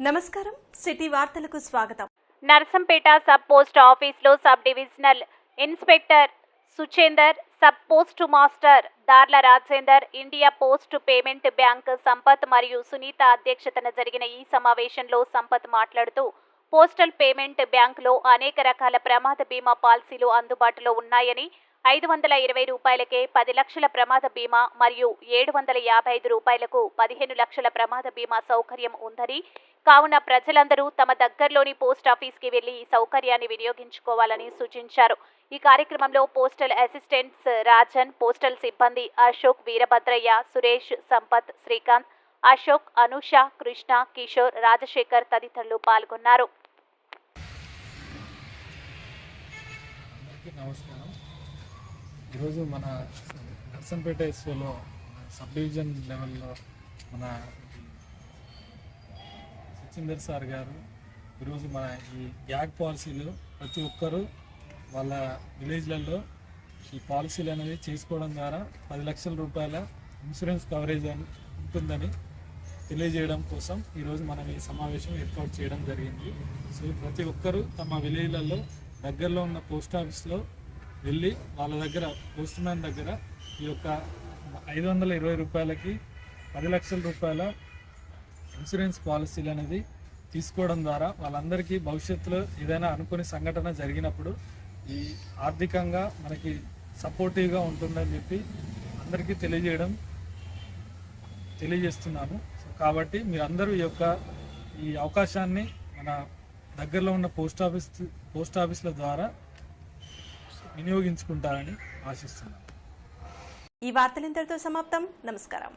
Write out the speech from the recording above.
నమస్కారం. సిటీ వార్తలకు స్వాగతం. నర్సంపేట సబ్ పోస్ట్ ఆఫీస్లో sub divisional inspector Suchender sub post master Darla Rajender India post payment bank Sampath మరియు సునీత అధ్యక్షతన జరిగిన ఈ సమావేశంలో సంపత్ మాట్లాడుతూ పోస్టల్ పేమెంట్ బ్యాంకులో అనేక రకాల ప్రమాద బీమా పాలసీలు అందుబాటులో ఉన్నాయని ఐదు వందల ఇరవై రూపాయలకే పది లక్షల ప్రమాద బీమా మరియు ఏడు వందల యాభై ఐదు రూపాయలకు పదిహేను లక్షల ప్రమాద బీమా సౌకర్యం ఉందని కావున ప్రజలందరూ తమ దగ్గరలోని పోస్ట్ ఆఫీస్కి వెళ్ళి ఈ సౌకర్యాన్ని వినియోగించుకోవాలని సూచించారు. ఈ కార్యక్రమంలో పోస్టల్ అసిస్టెంట్స్ రాజన్ పోస్టల్ సిబ్బంది అశోక్ వీరభద్రయ్య సురేష్ సంపత్ శ్రీకాంత్ అశోక్ అనుష కృష్ణ కిషోర్ రాజశేఖర్ తదితరులు పాల్గొన్నారు. నమస్కారం. ఈరోజు మన నర్సంపేట ఎస్ఓలో సబ్ డివిజన్ లెవెల్లో మన సచిందర్ సార్ గారు ఈరోజు మన ఈ గ్యాగ్ పాలసీలు ప్రతి ఒక్కరూ వాళ్ళ విలేజ్లలో ఈ పాలసీలు అనేవి చేసుకోవడం ద్వారా పది లక్షల రూపాయల ఇన్సూరెన్స్ కవరేజ్ అని ఉంటుందని తెలియజేయడం కోసం ఈరోజు మనం ఈ సమావేశం ఏర్పాటు చేయడం జరిగింది. సో ప్రతి ఒక్కరూ తమ విలేజ్లలో దగ్గరలో ఉన్న పోస్ట్ ఆఫీస్లో వెళ్ళి వాళ్ళ దగ్గర పోస్ట్ మ్యాన్ దగ్గర ఈ యొక్క ఐదు వందల ఇరవై రూపాయలకి పది లక్షల రూపాయల ఇన్సూరెన్స్ పాలసీలు అనేది తీసుకోవడం ద్వారా వాళ్ళందరికీ భవిష్యత్తులో ఏదైనా అనుకుని సంఘటన జరిగినప్పుడు ఈ ఆర్థికంగా మనకి సపోర్టివ్గా ఉంటుందని చెప్పి అందరికీ తెలియజేయడం తెలియజేస్తున్నాను కాబట్టి మీరందరూ ఈ యొక్క ఈ అవకాశాన్ని మన దగ్గరలో ఉన్న పోస్ట్ ఆఫీస్ పోస్ట్ ఆఫీసుల ద్వారా వినియోగించుకుంటారని ఆశిస్తున్నాను ఈ వార్తలు ఇంతటితో సమాప్తం. నమస్కారం.